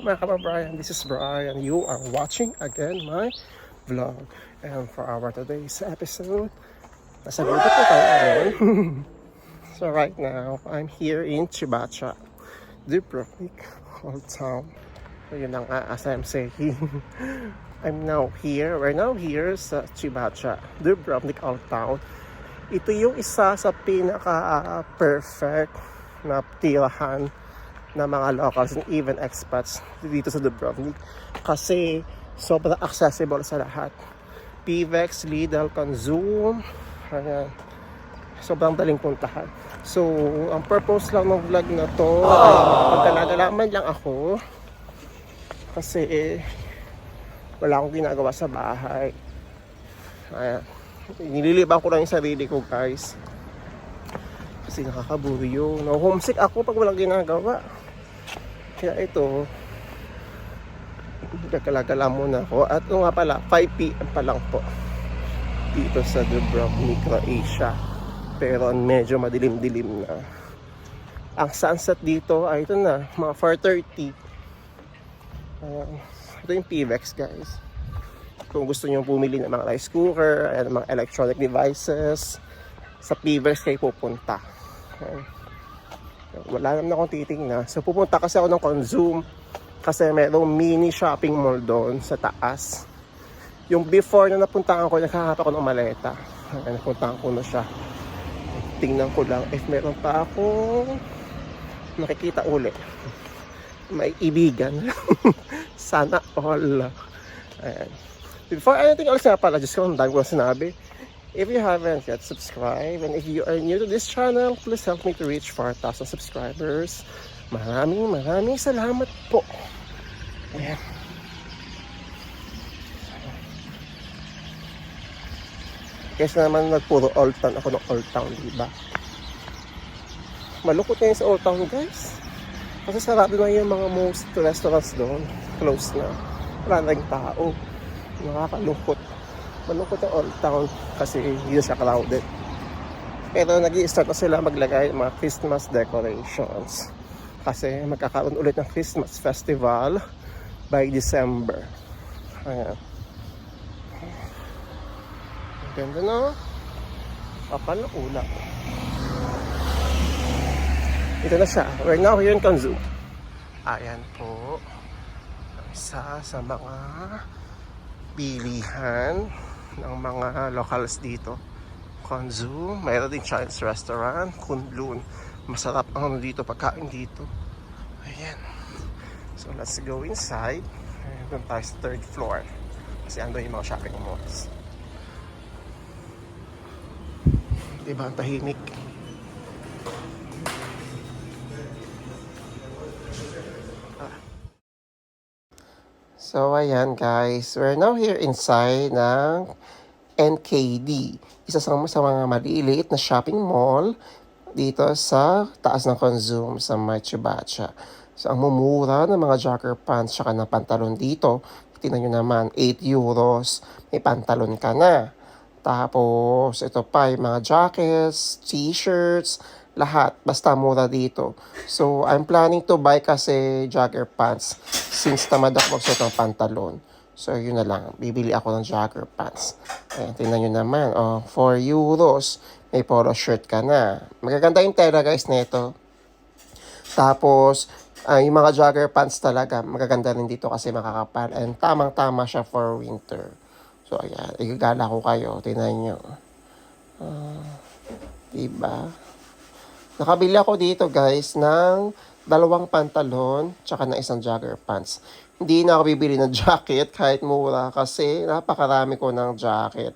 Mga kababayan, this is Brian. You are watching again my vlog. And for our today's episode, nasa gubat po tayo ngayon. so right now, I'm here in Chibacha, Dubrovnik, Old Town. So yun na nga, as I'm saying, I'm now here, we're now here sa Chibacha, Dubrovnik Old Town. Ito yung isa sa pinaka-perfect na tirahan ng mga locals and even expats dito sa Dubrovnik kasi sobrang accessible sa lahat. PVEX, Lidl, Consume, ayan. sobrang daling puntahan. So, ang purpose lang ng vlog na to, ay magkalagalaman lang ako kasi eh, wala akong ginagawa sa bahay. Ayan. Nililiban ko lang yung sarili ko, guys. Kasi nakakabuyo. No, homesick ako pag walang ginagawa. Kaya ito, nagkalagala muna ako. At ito nga pala, 5 p.m. pa lang po. Dito sa Dubrovnik, Croatia. Pero medyo madilim-dilim na. Ang sunset dito ay ito na, mga 4.30. Ayan. ito yung PVEX guys. Kung gusto nyo pumili ng mga rice cooker, ayan, mga electronic devices, sa PVEX kayo pupunta. Ayan. Wala naman akong titingnan. So pupunta kasi ako ng Consume kasi merong mini shopping mall doon sa taas. Yung before na napuntahan ko, nakahanap ako ng maleta. Ayan, napuntahan ko na siya. Tingnan ko lang if meron pa ako makikita uli. May ibigan. Sana all. Ayan. Before anything else nga pala, just kung dahil ko na sinabi, if you haven't yet subscribed, and if you are new to this channel, please help me to reach 4,000 subscribers. Maraming maraming salamat po. Ayan. Kasi naman nagpuro Old Town ako ng Old Town, di ba? Malukot yun sa Old Town, guys. Kasi sarado na yung mga most restaurants doon. Close na. Wala na rin tao. Nakakalungkot. Malungkot ang Old Town kasi na siya crowded. Pero nag start na sila maglagay ng mga Christmas decorations. Kasi magkakaroon ulit ng Christmas festival by December. Ayan. Ganda? Kapal na ulap. Ito na siya. We're now here in Kanzu. Ayan po. Isa sa mga bilihan ng mga locals dito. Konzu, mayroon din Chinese restaurant, Kunlun. Masarap ang ano dito, pagkain dito. Ayan. So let's go inside. Doon tayo sa third floor. Kasi ando yung mga shopping malls. Diba ang tahimik? So, ayan guys. We're now here inside ng NKD. Isa sa, sa mga maliliit na shopping mall dito sa taas ng Consume sa Machibacha. So, ang mumura ng mga jogger pants tsaka ng pantalon dito, tingnan nyo naman, 8 euros, may pantalon ka na. Tapos, ito pa, yung mga jackets, t-shirts, lahat. Basta mura dito. So, I'm planning to buy kasi jogger pants since tamad ako magsuot ng pantalon. So, yun na lang. Bibili ako ng jogger pants. Ayan, tingnan nyo naman. Oh, 4 euros. May polo shirt ka na. Magaganda yung tela guys nito. Tapos, ah, yung mga jogger pants talaga, magaganda rin dito kasi makakapal. And tamang-tama siya for winter. So, ayan. Igagala ko kayo. Tingnan nyo. Ah, diba? Nakabili ako dito guys ng dalawang pantalon tsaka ng isang jogger pants. Hindi na ako bibili ng jacket kahit mura kasi napakarami ko ng jacket.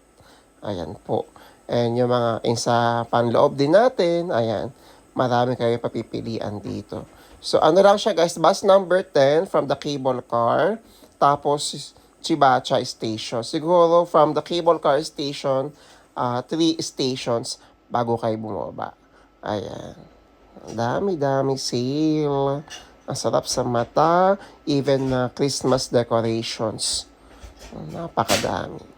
Ayan po. And yung mga yung sa panloob din natin, ayan, marami kayo papipilian dito. So ano lang siya guys, bus number 10 from the cable car, tapos Chibacha Station. Siguro from the cable car station, uh, three stations bago kayo bumaba. Ayan. Dami-dami sale. Ang sarap sa mata. Even na Christmas decorations. Napakadami.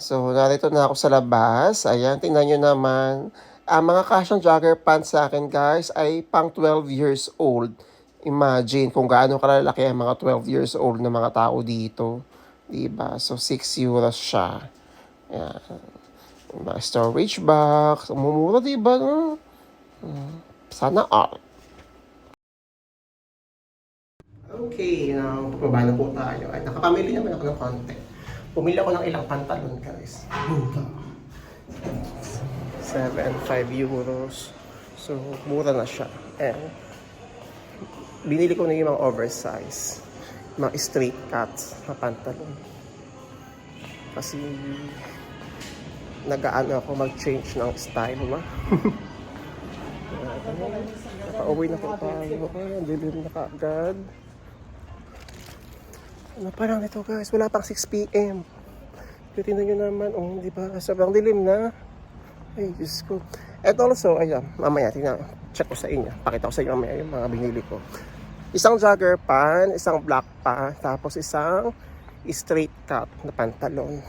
So, narito na ako sa labas. Ayan, tingnan nyo naman. Ang mga cashon jogger pants sa akin, guys, ay pang 12 years old. Imagine kung gaano kalalaki ang mga 12 years old na mga tao dito. Diba? So, 6 euros siya. Ayan. Mga storage box. Mumura, diba? Sana all. Okay, now, pababa na po tayo. Ay, nakapamili naman ako ng konti. Pumili ako ng ilang pantalon, guys. 7, 5 euros. So, mura na siya. And, binili ko na yung mga oversize. Mga straight cuts na pantalon. Kasi, nag-aano ako mag-change ng style, ma. Nakauwi na po tayo. Ay, ang dilim na kaagad. Ano parang ito guys, wala pang 6 p.m. Pero tingnan nyo naman, oh, di ba? Sobrang dilim na. Ay, Diyos ko. At also, ayan, mamaya, tingnan, check ko sa inyo. Pakita ko sa inyo mamaya yung mga binili ko. Isang jogger pan, isang black pan, tapos isang straight cut na pantalon.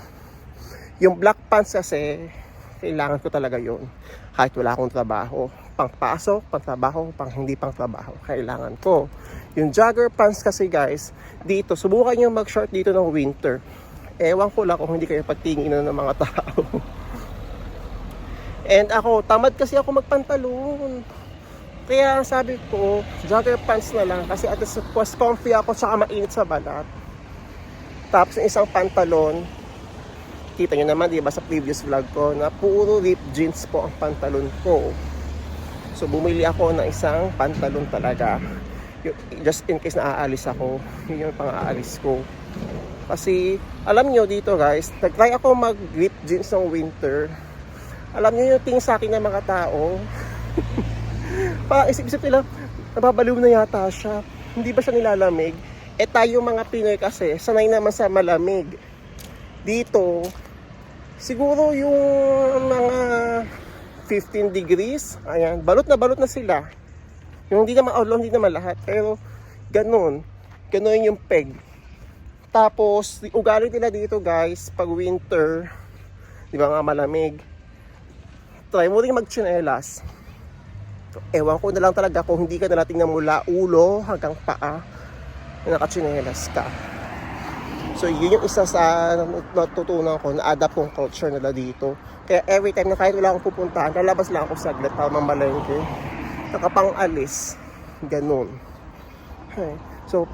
Yung black pants kasi, kailangan ko talaga yun. Kahit wala akong trabaho. Pangpasok, pangtrabaho, pang hindi pang trabaho. Kailangan ko. Yung jogger pants kasi guys, dito, subukan nyo mag-short dito ng winter. Ewan ko lang kung hindi kayo pagtinginan ng mga tao. And ako, tamad kasi ako magpantalon. Kaya sabi ko, jogger pants na lang kasi at least was comfy ako tsaka mainit sa balat. Tapos isang pantalon, kita nyo naman, di ba, sa previous vlog ko, na puro rip jeans po ang pantalon ko. So, bumili ako ng isang pantalon talaga. Just in case na aalis ako, yun yung pang-aalis ko. Kasi, alam nyo dito guys, nag-try ako mag-rip jeans ng winter. Alam nyo yung tingin sa akin ng mga tao, parang isip-isip nila, nababaliw na yata siya. Hindi ba siya nilalamig? Eh tayo mga Pinoy kasi, sanay naman sa malamig. Dito, siguro yung mga 15 degrees, ayan, balot na balot na sila. Yung hindi naman, although hindi naman lahat, pero ganun, ganun yung peg. Tapos, ugali nila dito guys, pag winter, di ba nga malamig, try mo rin magchinelas. Ewan ko na lang talaga kung hindi ka nalating na mula ulo hanggang paa na nakachinelas ka. So yun yung isa sa natutunan ko na adapt kong culture nila dito. Kaya every time na kahit wala akong pupuntahan, lalabas lang ako saglit para mamalengke. Nakapang alis. Ganun. Okay. So,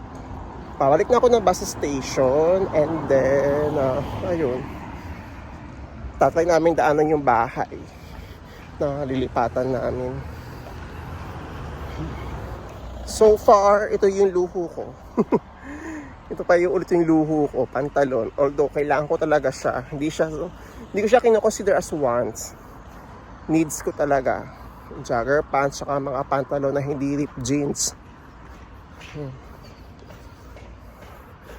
pabalik na ako ng bus station and then, uh, ayun. Tatry namin daanan yung bahay na lilipatan namin. So far, ito yung luho ko. ito pa yung ulit yung luho ko, pantalon. Although, kailangan ko talaga siya. Hindi siya, hindi ko siya kinoconsider as wants. Needs ko talaga. Jogger pants, saka mga pantalon na hindi rip jeans. Hmm.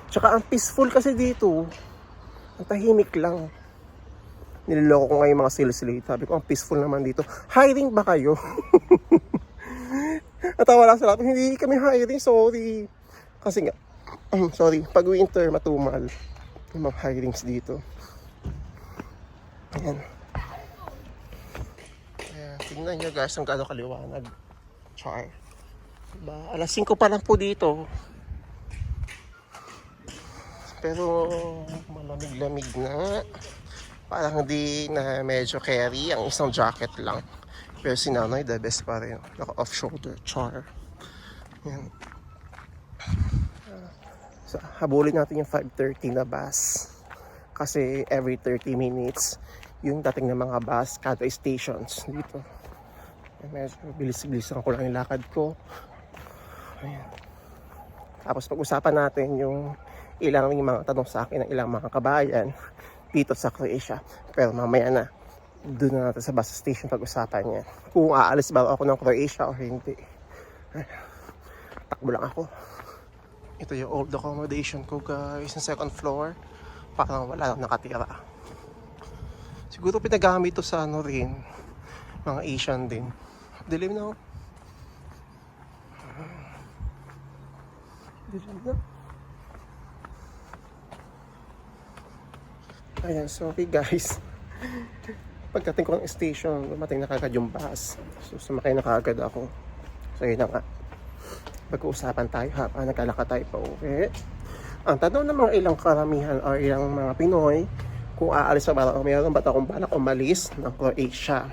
Tsaka ang peaceful kasi dito. Ang tahimik lang. Niloloko ko nga yung mga sales late. Sabi ko, ang peaceful naman dito. Hiring ba kayo? Natawa lang sila. Hindi kami hiring, sorry. Kasi nga, sorry, pag winter, matumal. Yung mga hirings dito. Ayan. Ayan, tingnan nyo guys, ang gaano kaliwanag. Char. Diba? Alas 5 pa lang po dito. Pero malamig-lamig na. Parang hindi na medyo carry ang isang jacket lang. Pero si nanay, the best pa rin. Naka off-shoulder, char. Yan. So, habulin natin yung 5.30 na bus. Kasi every 30 minutes, yung dating ng mga bus, kada stations dito. Medyo bilis-bilisan ko lang yung lakad ko. Ayan. Tapos pag-usapan natin yung ilang yung mga tanong sa akin ng ilang mga kabayan dito sa Croatia. Pero mamaya na, doon na natin sa bus station pag-usapan yan. Kung aalis ba ako ng Croatia o hindi. Takbo lang ako. Ito yung old accommodation ko guys, sa second floor. Parang wala lang nakatira. Siguro pinagamit to sa ano rin, mga Asian din. Dilim na oh. Dilim na. Ayan, sorry guys. Pagdating ko ng station, dumating na kagad yung bus. So, sumakay na kagad ako. So, yun na nga. Pag-uusapan tayo habang naglalakad tayo pa uwi. Ang tanong ng mga ilang karamihan o ilang mga Pinoy, kung aalis sa balak o meron ba't akong balak umalis ng Croatia.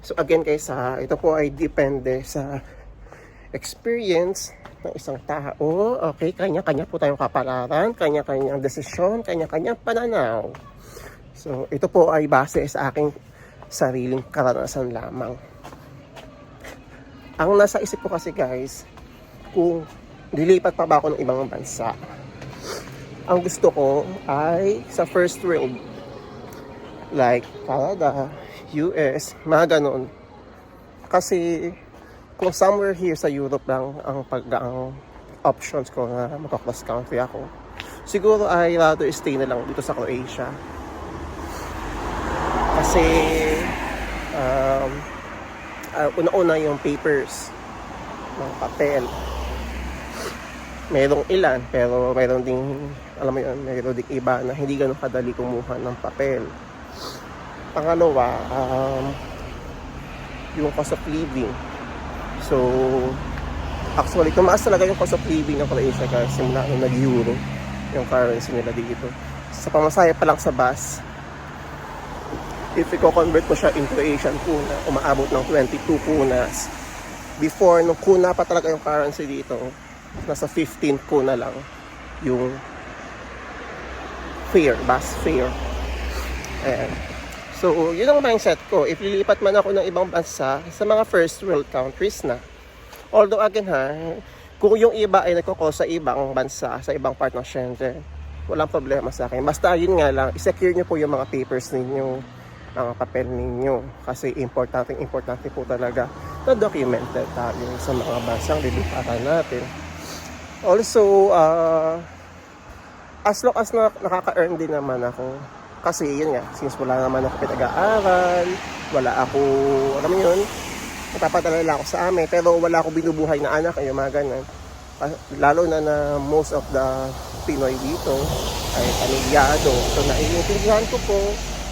So again guys, ha, ito po ay depende sa experience ng isang tao. Okay, kanya-kanya po tayong kapalaran, kanya-kanyang desisyon, kanya-kanyang pananaw. So ito po ay base sa aking sariling karanasan lamang. Ang nasa isip ko kasi guys, kung lilipat pa ba ako ng ibang bansa, ang gusto ko ay sa first world. Like Canada, US, mga ganon. Kasi kung somewhere here sa Europe lang ang pag ang options ko na magka-cross country ako, siguro ay rather stay na lang dito sa Croatia. Kasi um, uh, una-una yung papers, mga papel. Merong ilan, pero mayroon ding, alam mo yun, mayroon ding iba na hindi ganun kadali kumuha ng papel. Pangalawa, um, yung cost of living. So, actually, tumaas talaga yung cost of living ng Croatia guys, simula nung nag-euro yung currency nila dito. Sa pamasahe pa lang sa bus, if i-convert ko siya into Asian kuna, umaabot ng 22 kunas. Before, nung kuna pa talaga yung currency dito, nasa 15 kuna lang yung fare, bus fare. Ayan. So, yun ang mindset ko. If lilipat man ako ng ibang bansa, sa mga first world countries na. Although again ha, kung yung iba ay nagko-call sa ibang bansa, sa ibang part ng Schengen, walang problema sa akin. Basta yun nga lang, isecure nyo po yung mga papers ninyo, mga papel ninyo. Kasi importante, importante po talaga na documented tayo sa mga bansang lilipatan natin. Also, uh, as long as na, nakaka-earn din naman ako, kasi yun nga, since wala naman ako pinag-aaral, wala ako, alam mo yun, napapadala lang ako sa amin, pero wala ako binubuhay na anak, yung mga ganun. Ah, Lalo na na most of the Pinoy dito ay pamilyado. So naiintindihan ko po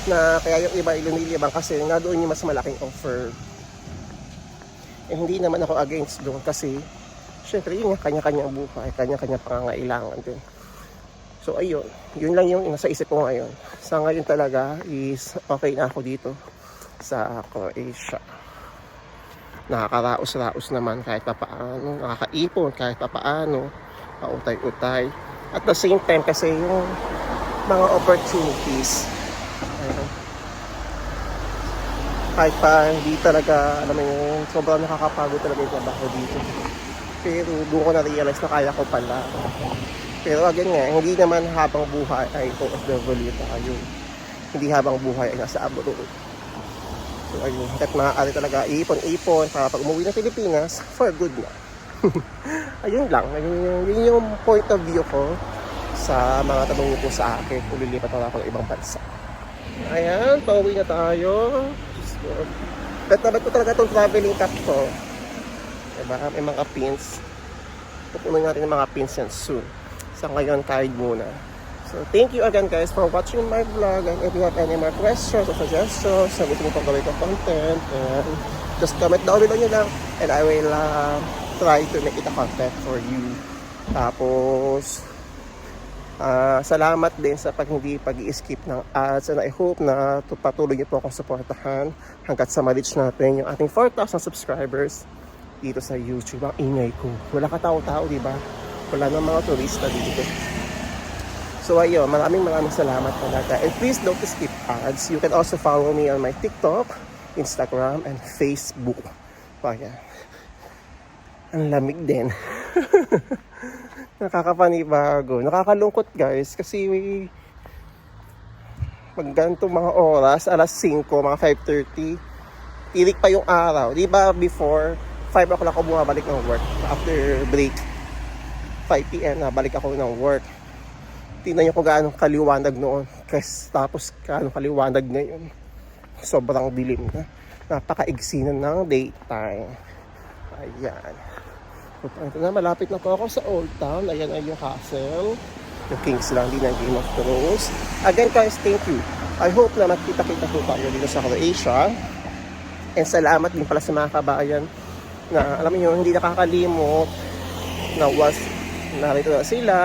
na kaya yung iba ay lumilibang kasi nga doon yung mas malaking offer. Eh, hindi naman ako against doon kasi syempre yun nga kanya-kanyang buhay, kanya-kanya pangangailangan din. So ayun, yun lang yung nasa isip ko ngayon. Sa ngayon talaga is okay na ako dito sa Croatia. Nakakaraos-raos naman kahit papaano, nakakaipon kahit papaano, pautay-utay. At the same time kasi yung mga opportunities, ayun, kahit pa hindi talaga, alam mo yun, sobrang nakakapagod talaga yung trabaho dito. Pero doon ko na-realize na kaya ko pala. Pero again nga, hindi naman habang buhay ay OFW tayo. Hindi habang buhay ay nasa abroad. So ayun, at maaari talaga ipon-ipon para pag umuwi ng Pilipinas, for good na. ayun lang, ayun yung, yun yung point of view ko sa mga tanong po sa akin kung lilipat na ako ng ibang bansa. Ayan, pauwi na tayo. Bet na bet ko talaga itong traveling cap ko. Diba? May mga pins. Pupunin natin yung mga pins yan soon. Sa ngayon, kahit muna. So, thank you again guys for watching my vlog. And if you have any more questions or suggestions na gusto mo pang gawin kong content, and just comment down below nyo lang. And I will uh, try to make it a content for you. Tapos, ah, salamat din sa pag hindi pag skip ng ads. And I hope na tu- patuloy niyo po akong supportahan hanggat sa ma-reach natin yung ating 4,000 subscribers dito sa YouTube. Ang ingay ko. Wala katao-tao, di ba? Wala nang mga turista dito. So ayun, maraming maraming salamat talaga. And please don't skip ads. You can also follow me on my TikTok, Instagram, and Facebook. So ayan. Ang lamig din. Nakakapanibago. Nakakalungkot guys kasi pag ganito mga oras, alas 5, mga 5.30, tirik pa yung araw. Di ba before, 5 o'clock ako bumabalik ng work. After break, 5 p.m. na balik ako ng work. Tingnan niyo kung gaano kaliwanag noon. Kasi tapos gaano kaliwanag ngayon. Sobrang dilim na. Napakaigsi na ng daytime. Ayan. Ito na, malapit na po ako sa Old Town. Ayan ay yung castle. Yung Kings lang, hindi na Game of Thrones. Again guys, thank you. I hope na magkita-kita po tayo dito sa Croatia. And salamat din pala sa mga kabayan na alam niyo hindi nakakalimot na was narito na sila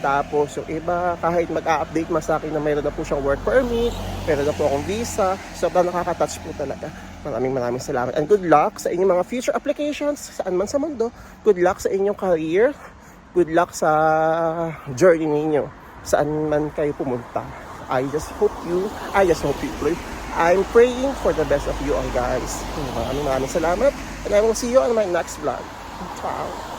tapos yung iba kahit mag-update mas sa akin na mayroon na po siyang work permit mayroon na po akong visa sobrang nakaka-touch po talaga. Maraming maraming salamat. And good luck sa inyong mga future applications saan man sa mundo. Good luck sa inyong career. Good luck sa journey ninyo saan man kayo pumunta. I just hope you I just hope you pray I'm praying for the best of you all guys. Maraming maraming salamat. And I will see you on my next vlog. Ciao